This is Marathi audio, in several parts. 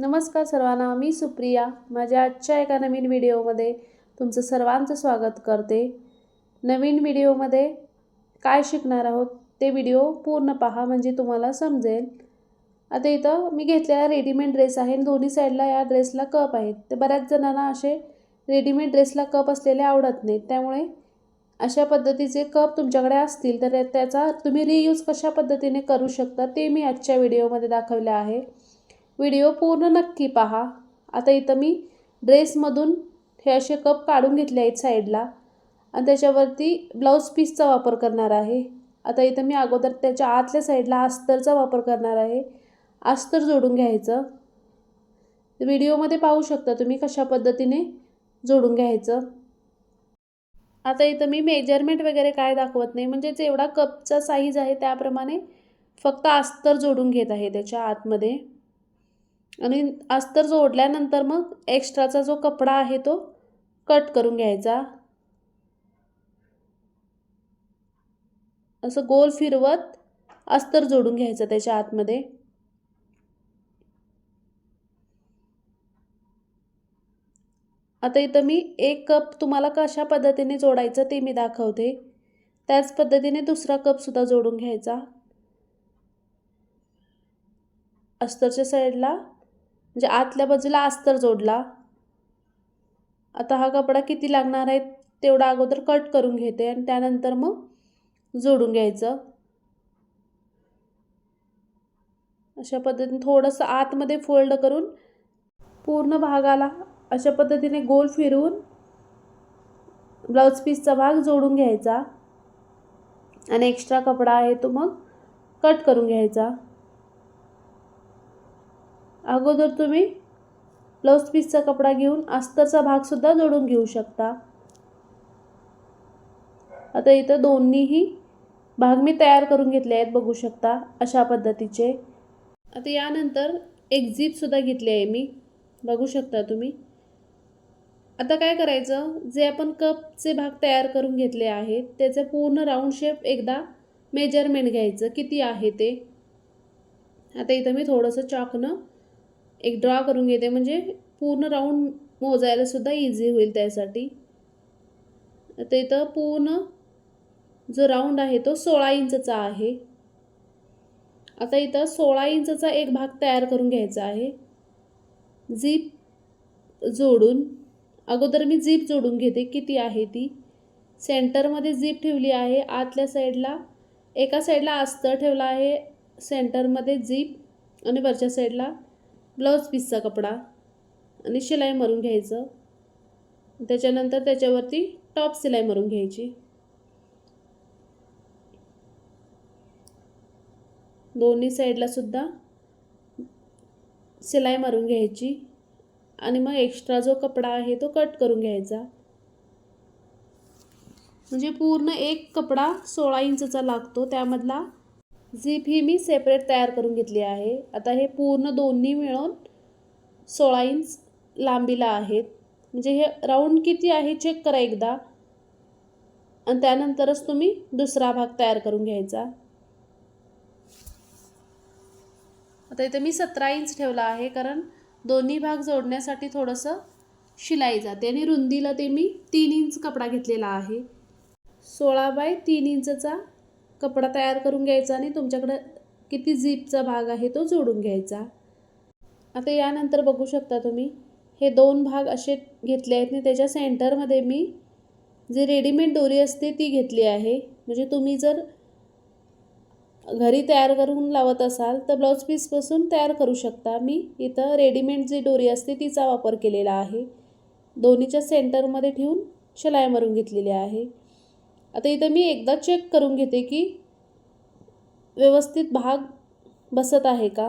नमस्कार सर्वांना मी सुप्रिया. माझ्या आजच्या एका नवीन व्हिडिओमध्ये तुमचं सर्वांचं स्वागत करते. नवीन व्हिडिओमध्ये काय शिकणार आहोत ते व्हिडिओ पूर्ण पहा म्हणजे तुम्हाला समजेल. आता इथं मी घेतलेला रेडीमेड ड्रेस आहे दोन्ही साईडला या ड्रेसला कप आहेत. तर बऱ्याच जणांना असे रेडीमेड ड्रेसला कप असलेले आवडत नाहीत. त्यामुळे अशा पद्धतीचे कप तुमच्याकडे असतील तर त्याचा तुम्ही रियूज कशा पद्धतीने करू शकता ते मी आजच्या व्हिडिओमध्ये दाखवले आहे. व्हिडिओ पूर्ण नक्की पहा. आता इथं मी ड्रेसमधून हे असे कप काढून घेतले आहेत साईडला. आणि त्याच्यावरती ब्लाऊज पीसचा वापर करणार आहे. आता इथं मी अगोदर त्याच्या आतल्या साईडला अस्तरचा वापर करणार आहे. अस्तर जोडून घ्यायचं. व्हिडिओमध्ये पाहू शकता तुम्ही कशा पद्धतीने जोडून घ्यायचं. आता इथं मी मेजरमेंट वगैरे काय दाखवत नाही. म्हणजे जेवढा कपचा साईज आहे त्याप्रमाणे फक्त अस्तर जोडून घेत आहे त्याच्या आतमध्ये. आणि अस्तर जोडल्यानंतर मग एक्स्ट्राचा जो कपडा आहे तो कट करून घ्यायचा. असं गोल फिरवत अस्तर जोडून घ्यायचं त्याच्या आतमध्ये. आता इथं मी एक कप तुम्हाला कशा पद्धतीने जोडायचं ते मी दाखवते. त्याच पद्धतीने दुसरा कपसुद्धा जोडून घ्यायचा. अस्तरच्या साईडला म्हणजे आतल्या बाजूला अस्तर जोडला. आता हा कपडा किती लागणार आहे तेवढा अगोदर कट करून घेते आणि त्यानंतर मग जोडून घ्यायचं. अशा पद्धतीने थोडंसं आतमध्ये फोल्ड करून पूर्ण भागाला अशा पद्धतीने गोल फिरवून ब्लाऊज पीसचा भाग जोडून घ्यायचा. आणि एक्स्ट्रा कपडा आहे तो मग कट करून घ्यायचा. अगोदर तुम्ही ब्लाऊज पीसचा कपडा घेऊन अस्तरचा भागसुद्धा जोडून घेऊ शकता. आता इथं दोन्हीही भाग मी तयार करून घेतले आहेत बघू शकता अशा पद्धतीचे. आता यानंतर एक झीपसुद्धा घेतली आहे मी बघू शकता तुम्ही. आता काय करायचं जे आपण कपचे भाग तयार करून घेतले आहेत त्याचं पूर्ण राऊंड शेप एकदा मेजरमेंट घ्यायचं किती आहे ते. आता इथं मी थोडंसं चॉकनं एक ड्रॉ करून घेते. म्हणजे पूर्ण राऊंड मोजायला सुद्धा इझी होईल त्यासाठी. आता इथं पूर्ण जो राऊंड आहे तो सोळा इंचचा आहे. आता इथं सोळा इंचचा एक भाग तयार करून घ्यायचा आहे. झीप जोडून अगोदर मी झीप जोडून घेते. किती आहे ती? सेंटरमध्ये झीप ठेवली आहे. आतल्या साईडला एका साईडला अस्तर ठेवला आहे. सेंटरमध्ये झीप आणि वरच्या साईडला ब्लाऊज पीसचा कपडा आणि शिलाई मारून घ्यायचं. त्याच्यानंतर त्याच्यावरती टॉप शिलाई मारून घ्यायची. दोन्ही साईडला सुद्धा शिलाई मारून घ्यायची. आणि मग एक्स्ट्रा जो कपडा आहे तो कट करून घ्यायचा. म्हणजे पूर्ण एक कपडा सोळा इंचचा लागतो त्यामधला झीप ही मी सेपरेट तयार करून घेतली आहे. आता हे पूर्ण दोन्ही मिळून सोळा इंच लांबीला आहेत. म्हणजे हे राऊंड किती आहे चेक करा एकदा. आणि त्यानंतरच तुम्ही दुसरा भाग तयार करून घ्यायचा. आता इथे मी सतरा इंच ठेवला आहे कारण दोन्ही भाग जोडण्यासाठी थोडंसं शिलाई जाते. आणि रुंदीला ते मी तीन इंच कपडा घेतलेला आहे. सोळा बाय तीन इंचचा कपडा तयार करून घ्यायचा आणि तुमच्याकडं किती झीपचा भाग आहे तो जोडून घ्यायचा. आता यानंतर बघू शकता तुम्ही हे दोन भाग असे घेतले आहेत आणि त्याच्या सेंटरमध्ये मी जी रेडीमेड दोरी असते ती घेतली आहे. म्हणजे तुम्ही जर घरी तयार करून लावत असाल तर ब्लाऊज पीसपासून तयार करू शकता. मी इथं रेडीमेड जी दोरी असते तिचा वापर केलेला आहे. दोन्हीच्या सेंटरमध्ये ठेवून शिलाई मारून घेतलेली आहे. आता इथं मी एकदा चेक करून घेते की व्यवस्थित भाग बसत आहे का?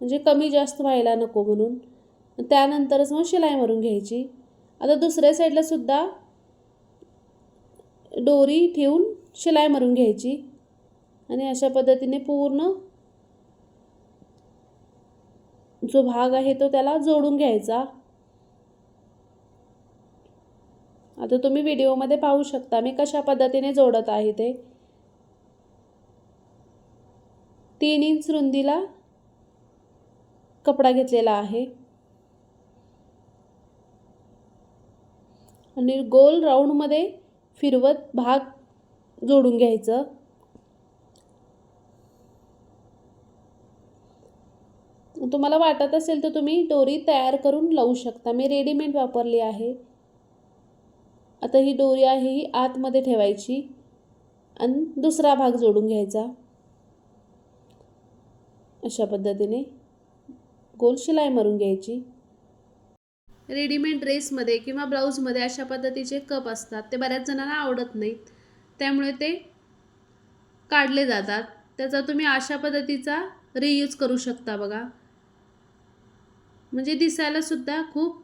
म्हणजे कमी जास्त व्हायला नको म्हणून. त्यानंतरच मग शिलाई मारून घ्यायची. आता दुसऱ्या साईडला सुद्धा दोरी ठेवून शिलाई मारून घ्यायची. आणि अशा पद्धतीने पूर्ण जो भाग आहे तो त्याला जोडून घ्यायचा. आता तुम्ही व्हिडिओमध्ये पाहू शकता मी कशा पद्धतीने जोडत आहे ते. तीन इंच रुंदीला कपडा घेतलेला आहे. आणि गोल राऊंडमध्ये फिरवत भाग जोडून घ्यायचं. तुम्हाला वाटत असेल तर तुम्ही दोरी तयार करून लावू शकता. मी रेडीमेड वापरली आहे. आता ही दोरी आहे ही आतमध्ये ठेवायची आणि दुसरा भाग जोडून घ्यायचा. अशा पद्धतीने गोल शिलाई मारून घ्यायची. रेडीमेड ड्रेसमध्ये किंवा ब्लाऊजमध्ये अशा पद्धतीचे कप असतात ते बऱ्याच जणांना आवडत नाहीत. त्यामुळे ते काढले जातात. त्याचा तुम्ही अशा पद्धतीचा रियूज करू शकता बघा. म्हणजे दिसायला सुद्धा खूप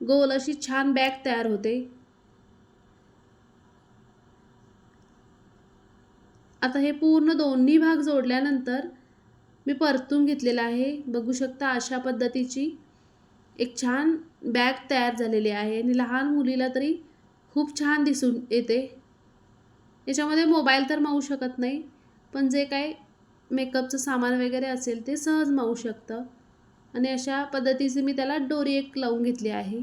गोल अशी छान बॅग तयार होते. आता हे पूर्ण दोन्ही भाग जोडल्यानंतर मी परतून घेतलेला आहे. बघू शकता अशा पद्धतीची एक छान बॅग तयार झालेली आहे. आणि लहान मुलीला तरी खूप छान दिसून येते. याच्यामध्ये मोबाईल तर मावू शकत नाही पण जे काय मेकअपचं सामान वगैरे असेल ते सहज मावू शकतं. आणि अशा पद्धतीचे मी त्याला डोरी एक लावून घेतली आहे.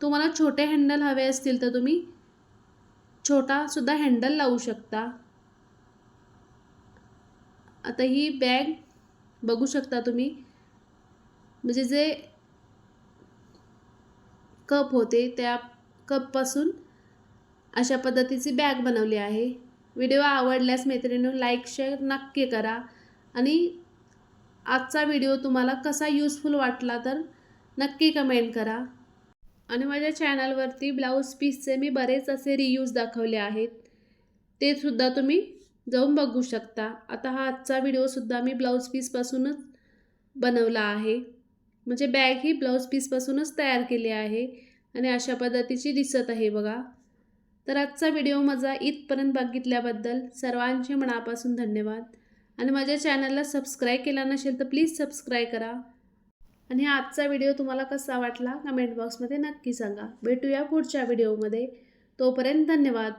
तुम्हाला छोटे हँडल हवे असतील तर तुम्ही छोटासुद्धा हँडल लावू शकता. आता ही बॅग बघू शकता तुम्ही. म्हणजे जे कप होते त्या कपपासून अशा पद्धतीची बॅग बनवली आहे. व्हिडिओ आवडल्यास मैत्रिणी लाईक शेअर नक्की करा. आणि आजचा व्हिडिओ तुम्हाला कसा यूजफुल वाटला तर नक्की कमेंट करा. आणि माझ्या चॅनलवरती ब्लाऊज पीसचे मी बरेच असे रियूज दाखवले आहेत. ते सुद्धा तुम्ही जाऊन बघू शकता. आता हा आजचा व्हिडिओसुद्धा मी ब्लाऊज पीसपासूनच बनवला आहे. म्हणजे बॅग ही ब्लाऊज पीसपासूनच तयार केली आहे आणि अशा पद्धतीची दिसत आहे बघा. तर आजचा व्हिडिओ माझा इथपर्यंत बघितल्याबद्दल सर्वांचे मनापासून धन्यवाद. आणि माझ्या चॅनलला सबस्क्राईब केला नसेल तर प्लीज सबस्क्राईब करा. आणि हा आजचा व्हिडिओ तुम्हाला कसा वाटला? कमेंट बॉक्समध्ये नक्की सांगा. भेटूया पुढच्या व्हिडिओमध्ये तोपर्यंत धन्यवाद.